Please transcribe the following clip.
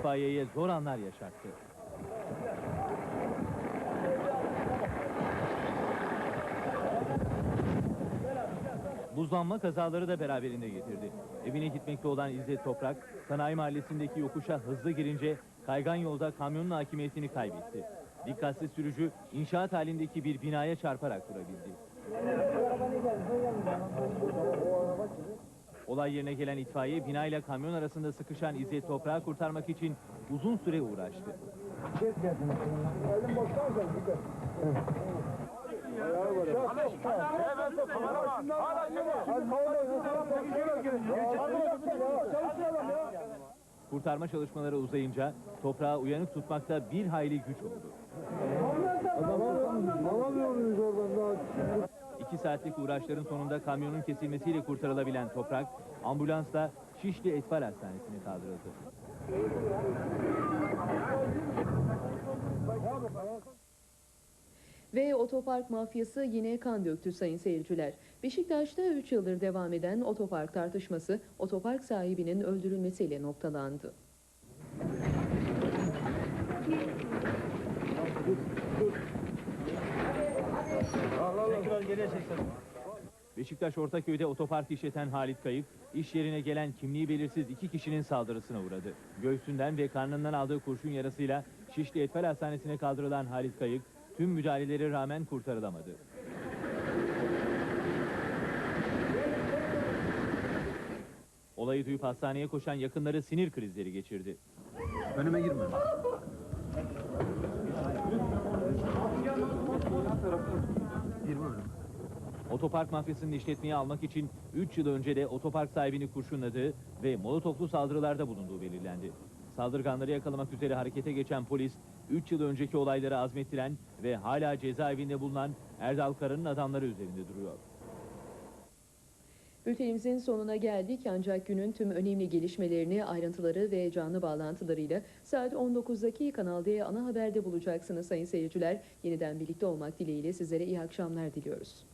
itfaiyeye zor anlar yaşattı. Buzlanma kazaları da beraberinde getirdi. Evine gitmekte olan İzzet Toprak, Sanayi Mahallesi'ndeki yokuşa hızlı girince kaygan yolda kamyonun hakimiyetini kaybetti. Dikkatsiz sürücü inşaat halindeki bir binaya çarparak durabildi. Olay yerine gelen itfaiye binayla kamyon arasında sıkışan İzzet Toprak'ı kurtarmak için uzun süre uğraştı. Kurtarma çalışmaları uzayınca toprağı uyanık tutmakta bir hayli güç oldu. Alamıyor muyuz oradan daha? İki saatlik uğraşların sonunda kamyonun kesilmesiyle kurtarılabilen toprak ambulansla Şişli Etfal Hastanesi'ne kaldırıldı. Ve otopark mafyası yine kan döktü sayın seyirciler. Beşiktaş'ta 3 yıldır devam eden otopark tartışması otopark sahibinin öldürülmesiyle noktalandı. Beşiktaş Ortaköy'de otopark işleten Halit Kayık, iş yerine gelen kimliği belirsiz iki kişinin saldırısına uğradı. Göğsünden ve karnından aldığı kurşun yarasıyla Şişli Etfal Hastanesi'ne kaldırılan Halit Kayık, tüm müdahalelere rağmen kurtarılamadı. Olayı duyup hastaneye koşan yakınları sinir krizleri geçirdi. Önüme girme. Girme önüme. Otopark mafyasının işletmeyi almak için 3 yıl önce de otopark sahibini kurşunladığı ve molotoflu saldırılarda bulunduğu belirlendi. Saldırganları yakalamak üzere harekete geçen polis, 3 yıl önceki olayları azmettiren ve hala cezaevinde bulunan Erdal Kara'nın adamları üzerinde duruyor. Bültenimizin sonuna geldik ancak günün tüm önemli gelişmelerini, ayrıntıları ve canlı bağlantılarıyla saat 19'daki Kanal D ana haberde bulacaksınız sayın seyirciler. Yeniden birlikte olmak dileğiyle sizlere iyi akşamlar diliyoruz.